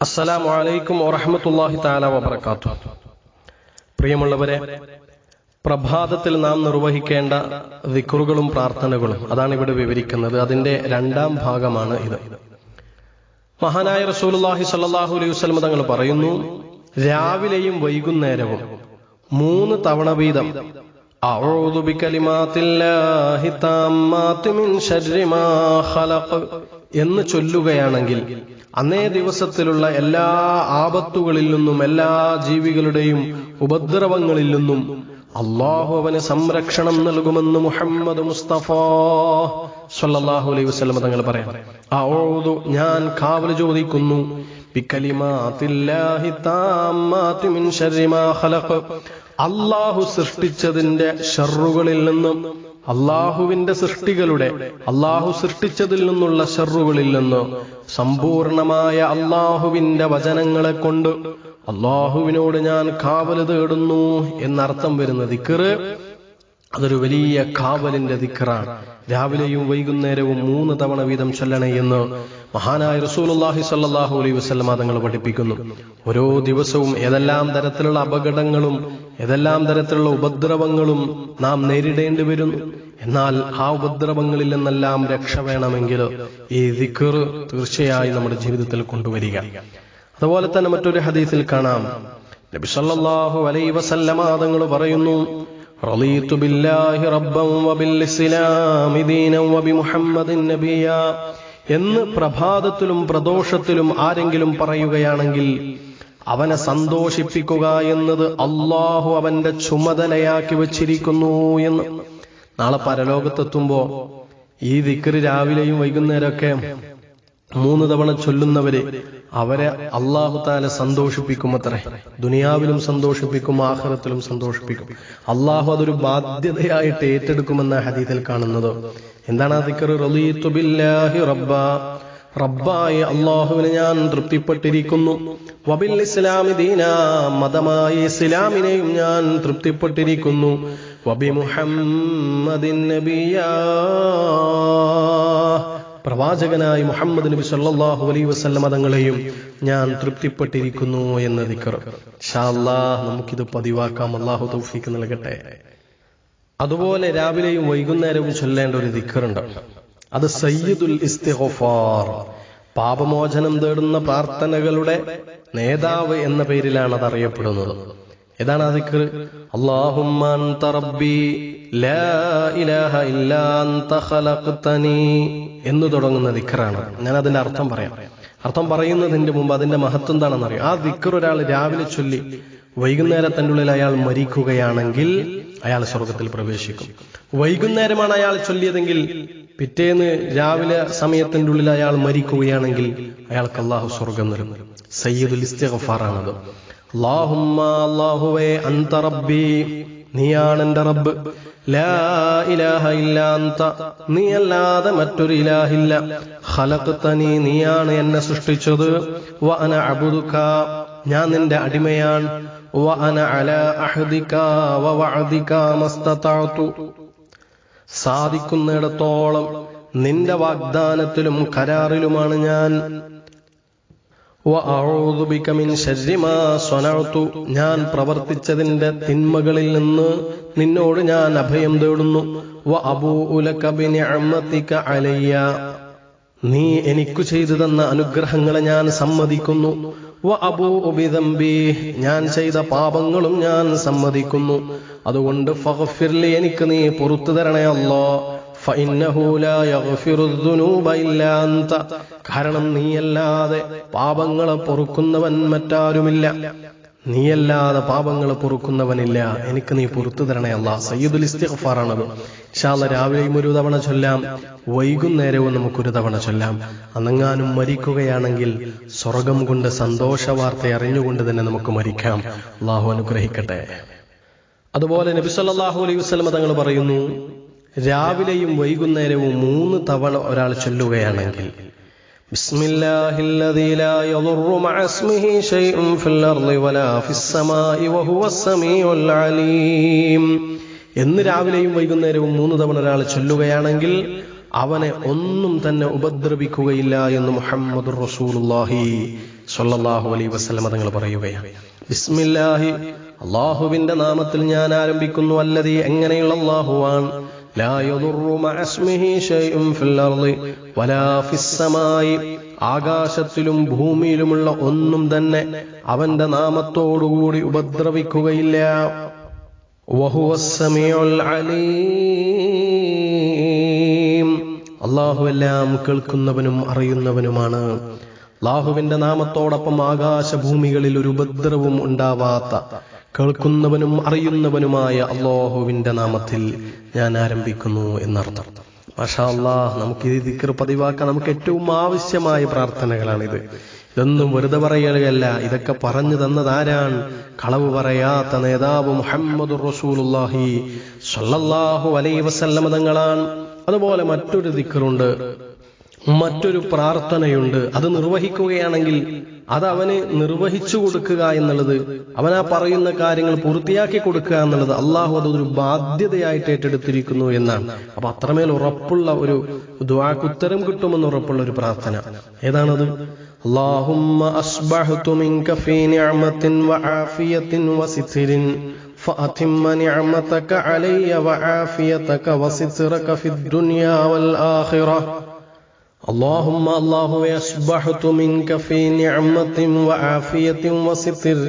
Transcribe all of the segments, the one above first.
അസ്സലാമു അലൈക്കും വറഹമത്തല്ലാഹി താല വബർക്കാത്തു പ്രിയമുള്ളവരെ പ്രഭാതത്തിൽ നാം നിർവഹിക്കേണ്ട ദിക്റുകളും പ്രാർത്ഥനകളും അതാണ് ഇവിടെ വിവരിക്കുന്നത്. അതിന്റെ രണ്ടാം ഭാഗമാണ് ഇത്. മഹാനായ റസൂലുള്ളാഹി സ്വല്ലല്ലാഹു അലൈഹി വസല്ലം തങ്ങൾ പറയുന്നു രാവിലെയും വൈകുന്നേരവും മൂന്ന് തവണ വീതം അഊദു ബികലിമാത്തില്ലാഹി താമ്മാത്തി മിൻ മാ ഖലഖ് എന്ന് ചൊല്ലുകയാണെങ്കിൽ അന്നേ ദിവസത്തിലുള്ള എല്ലാ ആപത്തുകളിൽ നിന്നും എല്ലാ ജീവികളുടെയും ഉപദ്രവങ്ങളിൽ നിന്നും അള്ളാഹു അവന് സംരക്ഷണം നൽകുമെന്ന് മുഹമ്മദ് മുസ്തഫ സല്ലല്ലാഹു അലൈഹി വസല്ലം തങ്ങൾ പറയാം. അഊദു ഞാൻ കാവൽ ചോദിക്കുന്നു അള്ളാഹു സൃഷ്ടിച്ചതിന്റെ ഷറുകളിൽ നിന്നും അള്ളാഹുവിന്റെ സൃഷ്ടികളുടെ അള്ളാഹു സൃഷ്ടിച്ചതിൽ നിന്നുള്ള ഷറുകളിൽ നിന്നും സമ്പൂർണമായ അള്ളാഹുവിന്റെ വചനങ്ങളെ കൊണ്ട് അള്ളാഹുവിനോട് ഞാൻ കാവൽ തേടുന്നു എന്നർത്ഥം വരുന്ന ദിക്കറ് അതൊരു വലിയ കാവലിന്റെ ദിക്കറാണ് രാവിലെയും വൈകുന്നേരവും മൂന്ന് തവണ വീതം ചൊല്ലണയെന്ന് മഹാനായ റസൂലുള്ളാഹി സ്വല്ലല്ലാഹു അലൈഹി വസല്ലമ തങ്ങൾ പഠിപ്പിക്കുന്നു. ഓരോ ദിവസവും ഏതെല്ലാം തരത്തിലുള്ള അപകടങ്ങളും ഏതെല്ലാം തരത്തിലുള്ള ഉപദ്രവങ്ങളും നാം നേരിടേണ്ടി വരുന്നു. എന്നാൽ ആ ഉപദ്രവങ്ങളിൽ നിന്നെല്ലാം രക്ഷ വേണമെങ്കിൽ ഈ ദിക്കർ തീർച്ചയായും നമ്മുടെ ജീവിതത്തിൽ കൊണ്ടുവരിക. അതുപോലെ തന്നെ മറ്റൊരു ഹദീസിൽ കാണാം. നബി സല്ലല്ലാഹു അലൈഹി വസല്ലമ പറയുന്നു റളീതു ബില്ലാഹി റബ്ബൻ വബിൽ ഇസ്ലാമി ദീനൻ വബിമുഹമ്മദിൻ എന്ന് പ്രഭാതത്തിലും പ്രദോഷത്തിലും ആരെങ്കിലും പറയുകയാണെങ്കിൽ അവനെ സന്തോഷിപ്പിക്കുക എന്നത് അള്ളാഹു അവന്റെ ചുമതലയാക്കി വച്ചിരിക്കുന്നു എന്ന്. നാളെ പരലോകത്തെത്തുമ്പോ ഈ ദിക്കറ് രാവിലെയും വൈകുന്നേരമൊക്കെ മൂന്ന് തവണ ചൊല്ലുന്നവര് അവരെ അള്ളാഹു താല സന്തോഷിപ്പിക്കും അത്രേ ദുനിയാവിലും സന്തോഷിപ്പിക്കും ആഹ്റത്തിലും സന്തോഷിപ്പിക്കും. അള്ളാഹു അതൊരു ബാധ്യതയായിട്ട് ഏറ്റെടുക്കുമെന്ന ഹദീതിൽ കാണുന്നത്. എന്താണ് ആ ദിക്കറ് റബ്ബ. റബ്ബായ അള്ളാഹുവിനെ ഞാൻ തൃപ്തിപ്പെട്ടിരിക്കുന്നു. വബിൽ ഇസ്ലാമി ദീന മതമായ ഇസ്ലാമിനെയും ഞാൻ തൃപ്തിപ്പെട്ടിരിക്കുന്നു. വബി മുഹമ്മദിൻ നബിയാ. പ്രവാചകനായ മുഹമ്മദ് നബി സല്ലാഹു അലൈഹി വസല്ലമ തങ്ങളെയും ഞാൻ തൃപ്തിപ്പെട്ടിരിക്കുന്നു എന്ന് ദിക്കർ. നമുക്കിത് പതിവാക്കാം. അള്ളാഹു തൗഫീക്ക് നൽകട്ടെ. അതുപോലെ രാവിലെയും വൈകുന്നേരവും ചൊല്ലേണ്ട ഒരു ദിക്കറുണ്ട്. അത് സയ്യിദുൽ ഇസ്തിഗ്ഫാർ. പാപമോചനം തേടുന്ന പ്രാർത്ഥനകളുടെ നേതാവ് എന്ന പേരിലാണ് അത് അറിയപ്പെടുന്നത് ഏതാണ് അൻത ഖലഖ്തനി എന്ന് തുടങ്ങുന്ന ദിക്കറാണ് ഞാൻ അതിന്റെ അർത്ഥം പറയാം. അർത്ഥം പറയുന്നതിന്റെ മുമ്പ് അതിന്റെ മഹത്വം എന്താണെന്ന് അറിയാം ആ ദിക്കർ ഒരാൾ രാവിലെ ചൊല്ലി വൈകുന്നേരത്തിന്റെ ഉള്ളിൽ അയാൾ മരിക്കുകയാണെങ്കിൽ അയാൾ സ്വർഗത്തിൽ പ്രവേശിക്കും. വൈകുന്നേരമാണ് അയാൾ ചൊല്ലിയതെങ്കിൽ പിറ്റേന്ന് രാവിലെ സമയത്തിന്റെ ഉള്ളിൽ അയാൾ മരിക്കുകയാണെങ്കിൽ അയാൾക്ക് അള്ളാഹു സ്വർഗം നൽകും സയ്യിദുൽ ഇസ്തിഗഫാറാണത്. അല്ലാഹുമ്മ അല്ലാഹുവേ അൻത റബ്ബി നീയാണ് എന്റെ റബ്ബ്. ലാ ഇലാഹ ഇല്ല അന്ത നീ അല്ലാതെ മറ്റൊരു ഇലാഹില്ല. ഖലഖ്തനി നീയാണ് എന്നെ സൃഷ്ടിച്ചത്. വ അന അബ്ദുക ഞാൻ നിന്റെ അടിമയാണ്. വ അന അലാ അഹ്ദിക വ വഅദിക മസ്തതഅതു. സാധിക്കുന്നിടത്തോളം നിന്റെ വാഗ്ദാനത്തിലും കരാറിലുമാണ് ഞാൻ. ഞാൻ പ്രവർത്തിച്ചതിന്റെ തിന്മകളിൽ നിന്ന് നിന്നോട് ഞാൻ അഭയം തേടുന്നു. നീ എനിക്കു ചെയ്തു തന്ന അനുഗ്രഹങ്ങളെ ഞാൻ സമ്മതിക്കുന്നു. ഞാൻ ചെയ്ത പാപങ്ങളും ഞാൻ സമ്മതിക്കുന്നു. അതുകൊണ്ട് ഫഹഫിർലി എനിക്ക് നീ പുറത്തു തരണേ അല്ലോ. കാരണം നീയല്ലാതെ പാപങ്ങളെ പൊറുക്കുന്നവൻ മറ്റാരുമില്ല. നീയല്ലാതെ പാപങ്ങൾ പൊറുക്കുന്നവനില്ല. എനിക്ക് നീ പുറത്തു തരണേ അല്ല. സയ്യിദുൽ ഇസ്തിഫാറാണത് ഇൻഷാല്ല രാവിലെയും ഒരു തവണ ചൊല്ലാം. വൈകുന്നേരവും നമുക്കൊരു തവണ ചൊല്ലാം. അന്നങ്ങാനും മരിക്കുകയാണെങ്കിൽ സ്വർഗം കൊണ്ട് സന്തോഷ വാർത്ത അറിഞ്ഞുകൊണ്ട് തന്നെ നമുക്ക് മരിക്കാം. അള്ളാഹു അനുഗ്രഹിക്കട്ടെ. അതുപോലെ നബി സല്ലല്ലാഹു അലൈഹി വസല്ലം തങ്ങൾ പറയുന്നു രാവിലെയും വൈകുന്നേരവും മൂന്ന് തവണ ഒരാൾ ചൊല്ലുകയാണെങ്കിൽ بسم الله الذي لا يضر مع اسمه شيء في الأرض ولا في السماء وهو السميع العليم എന്ന് രാവിലെയും വൈകുന്നേരവും മൂന്ന് തവണ ഒരാൾ ചൊല്ലുകയാണെങ്കിൽ അവനെ ഒന്നും തന്നെ ഉപദ്രവിക്കുകയില്ല എന്ന് മുഹമ്മദ് റസൂലുള്ളാഹി സ്വല്ലല്ലാഹു അലൈഹി വസല്ലം തങ്ങൾ പറയുകയാണ് ബിസ്മില്ലാഹി അള്ളാഹുവിന്റെ നാമത്തിൽ ഞാൻ ആരംഭിക്കുന്നു അല്ലതി എങ്ങനെയുള്ള അള്ളാഹുവാൻ لا يضر مع اسمه شيء في الأرض ولا في السماء ആകാശത്തിലും ഭൂമിയിലുമുള്ള ഒന്നും തന്നെ അവന്റെ നാമത്തോടുകൂടി ഉപദ്രവിക്കുകയില്ല وهو السميع العليم അള്ളാഹു എല്ലാം കേൾക്കുന്നവനും അറിയുന്നവനുമാണ് അള്ളാഹുവിന്റെ നാമത്തോടൊപ്പം ആകാശഭൂമികളിൽ ഒരു ഉപദ്രവവും ഉണ്ടാവാത്ത കേൾക്കുന്നവനും അറിയുന്നവനുമായ അള്ളാഹുവിന്റെ നാമത്തിൽ ഞാൻ ആരംഭിക്കുന്നു എന്നർത്ഥം. മാഷാ അള്ളാഹ് നമുക്ക് ഈ ദിക്കർ പതിവാക്കാൻ നമുക്ക് ഏറ്റവും ആവശ്യമായ പ്രാർത്ഥനകളാണിത്. ഇതൊന്നും വെറുതെ പറയുകയല്ല ഇതൊക്കെ പറഞ്ഞു തന്നത് ആരാണ്? കളവ് പറയാത്ത നേതാവ് മുഹമ്മദ് റസൂലുള്ളാഹി സല്ലല്ലാഹു അലൈ വസല്ലമ തങ്ങളാണ്. അതുപോലെ മറ്റൊരു ദിക്കറുണ്ട് മറ്റൊരു പ്രാർത്ഥനയുണ്ട് അത് നിർവഹിക്കുകയാണെങ്കിൽ അത് അവന് നിർവഹിച്ചു കൊടുക്കുക എന്നുള്ളത് അവൻ ആ പറയുന്ന കാര്യങ്ങൾ പൂർത്തിയാക്കി കൊടുക്കുക എന്നുള്ളത് അള്ളാഹു അതൊരു ബാധ്യതയായിട്ട് ഏറ്റെടുത്തിരിക്കുന്നു എന്നാണ് അപ്പൊ അത്രമേൽ ഉറപ്പുള്ള ഒരു ദ്വാക്കുത്തരം കിട്ടുമെന്ന് ഉറപ്പുള്ള ഒരു പ്രാർത്ഥന ഏതാണത് اللهم أصبحت منك في نعمة وعافية وستر فأتم نعمتك علي وعافيتك وسترك في الدنيا والآخرة اللهم الله أصبحت منك في نعمة وعافية وستر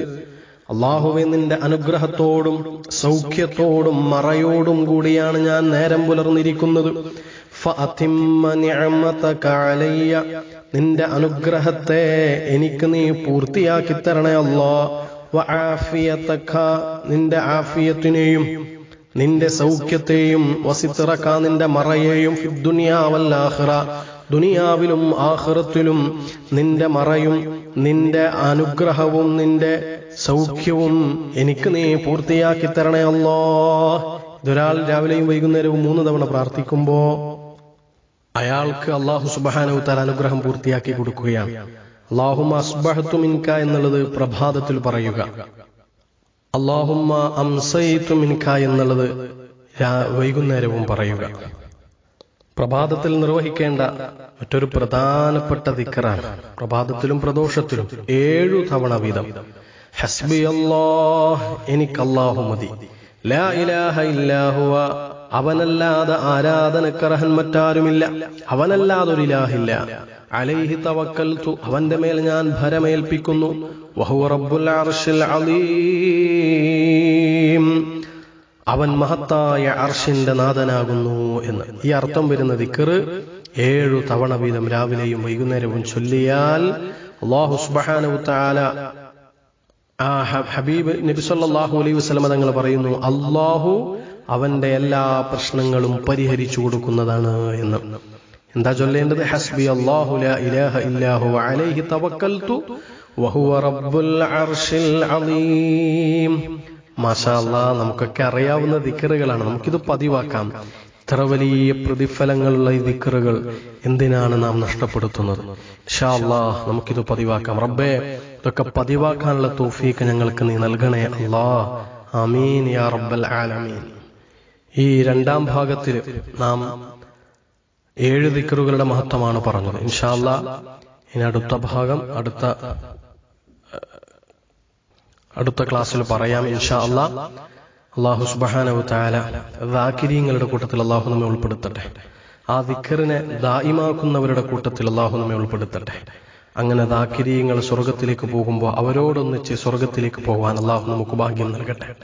അള്ളാഹുവെ നിന്റെ അനുഗ്രഹത്തോടും സൗഖ്യത്തോടും മറയോടും കൂടിയാണ് ഞാൻ നേരം പുലർന്നിരിക്കുന്നത് നിന്റെ അനുഗ്രഹത്തെ എനിക്ക് നീ പൂർത്തിയാക്കി തരണേ അല്ലോ നിന്റെ ആഫിയത്തിനെയും നിന്റെ സൗഖ്യത്തെയും വസിത്തിറക്ക നിന്റെ മറയെയും ദുനിയാവല്ലാഹിറ ദുനിയാവിലും ആഹൃത്തിലും നിന്റെ മറയും നിന്റെ അനുഗ്രഹവും നിന്റെ സൗഖ്യവും എനിക്ക് നീ പൂർത്തിയാക്കി തരണേ ഇതൊരാൾ രാവിലെയും വൈകുന്നേരവും മൂന്ന് തവണ പ്രാർത്ഥിക്കുമ്പോ അയാൾക്ക് അള്ളാഹു സുബാനവുത്താൽ അനുഗ്രഹം പൂർത്തിയാക്കി കൊടുക്കുകയാണ്. അള്ളാഹുമ അസ്ബഹത്തു മിൻക എന്നുള്ളത് പ്രഭാതത്തിൽ പറയുക. അള്ളാഹുമ്മ അംസയിത്തു മിൻക എന്നുള്ളത് വൈകുന്നേരവും പറയുക. പ്രഭാതത്തിൽ നിർവഹിക്കേണ്ട മറ്റൊരു പ്രധാനപ്പെട്ട ദിക്കറാണ്. പ്രഭാതത്തിലും പ്രദോഷത്തിലും ഏഴു തവണ വീതം. ഹസ്ബി എനിക്ക് അല്ലാഹു മതി. ലാ ഇലാഹ ഇല്ലാഹുവ അവനല്ലാതെ ആരാധനക്കർഹൻ മറ്റാരുമില്ല. അവനല്ലാതെ ഒരു ഇലാഹില്ല അലൈഹി തവക്കൽതു അവന്റെ മേൽ ഞാൻ ഭരമേൽപ്പിക്കുന്നു. വഹുവ റബ്ബുൽ അർശിൽ അലീം. അവൻ മഹത്തായ അർഷിന്റെ നാഥനാകുന്നു എന്ന്. ഈ അർത്ഥം വരുന്ന ദിക്കറ് ഏഴു തവണ വീതം രാവിലെയും വൈകുന്നേരവും ചൊല്ലിയാൽ അള്ളാഹു സുബ്ഹാനഹു തആല ആ ഹബീബ് നബി സല്ലല്ലാഹു അലൈഹി വസല്ലം തങ്ങൾ പറയുന്നു അള്ളാഹു അവന്റെ എല്ലാ പ്രശ്നങ്ങളും പരിഹരിച്ചു കൊടുക്കുന്നതാണ് എന്ന്. എന്താ ചൊല്ലേണ്ടത്? ഹസ്ബി അള്ളാഹു ഇലാഹ ഇല്ലാഹു അലൈഹി തവക്കൽതു വഹുവ റബ്ബുൽ അർശിൽ അലീം. മാഷാ അല്ലാ നമുക്കൊക്കെ അറിയാവുന്ന ദിക്കറുകളാണ്. നമുക്കിത് പതിവാക്കാം. ഇത്ര വലിയ പ്രതിഫലങ്ങളുള്ള ഈ ദിക്കറുകൾ എന്തിനാണ് നാം നഷ്ടപ്പെടുത്തുന്നത്? ഷാല്ലാ നമുക്കിത് പതിവാക്കാം. റബ്ബേ ഇതൊക്കെ പതിവാക്കാനുള്ള തോഫീക്ക് ഞങ്ങൾക്ക് നീ നൽകണേ അല്ലാ. ആമീൻ യാ റബ്ബൽ ആലമീൻ. ഈ രണ്ടാം ഭാഗത്തിൽ നാം ഏഴ് ദിക്കറുകളുടെ മഹത്വമാണ് പറഞ്ഞത്. ഇൻഷാല്ല ഇനി അടുത്ത ഭാഗം അടുത്ത അടുത്ത ക്ലാസ്സിൽ പറയാം ഇൻഷാ അല്ല. അള്ളാഹു സുബാനവ് താല ദാക്കിരിയങ്ങളുടെ കൂട്ടത്തിൽ അള്ളാഹു നമ്മെ ഉൾപ്പെടുത്തട്ടെ. ആ ദിക്കറിനെ ദായിമാക്കുന്നവരുടെ കൂട്ടത്തിൽ അള്ളാഹു നമ്മെ ഉൾപ്പെടുത്തട്ടെ. അങ്ങനെ ദാക്കിരിയങ്ങൾ സ്വർഗത്തിലേക്ക് പോകുമ്പോൾ അവരോടൊന്നിച്ച് സ്വർഗത്തിലേക്ക് പോകാൻ അള്ളാഹു നമുക്ക് ഭാഗ്യം നൽകട്ടെ.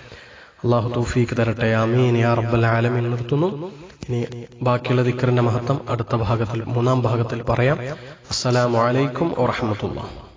അള്ളാഹു തൗഫീക്ക് തരട്ടെ. അമീൻ യാ റബ്ബൽ ആലമീൻ. നിർത്തുന്നു. ഇനി ബാക്കിയുള്ള ദിക്കറിന്റെ മഹത്വം അടുത്ത ഭാഗത്തിൽ മൂന്നാം ഭാഗത്തിൽ പറയാം. അസ്സലാമു അലൈക്കും വറഹ്മത്തുള്ളാഹി.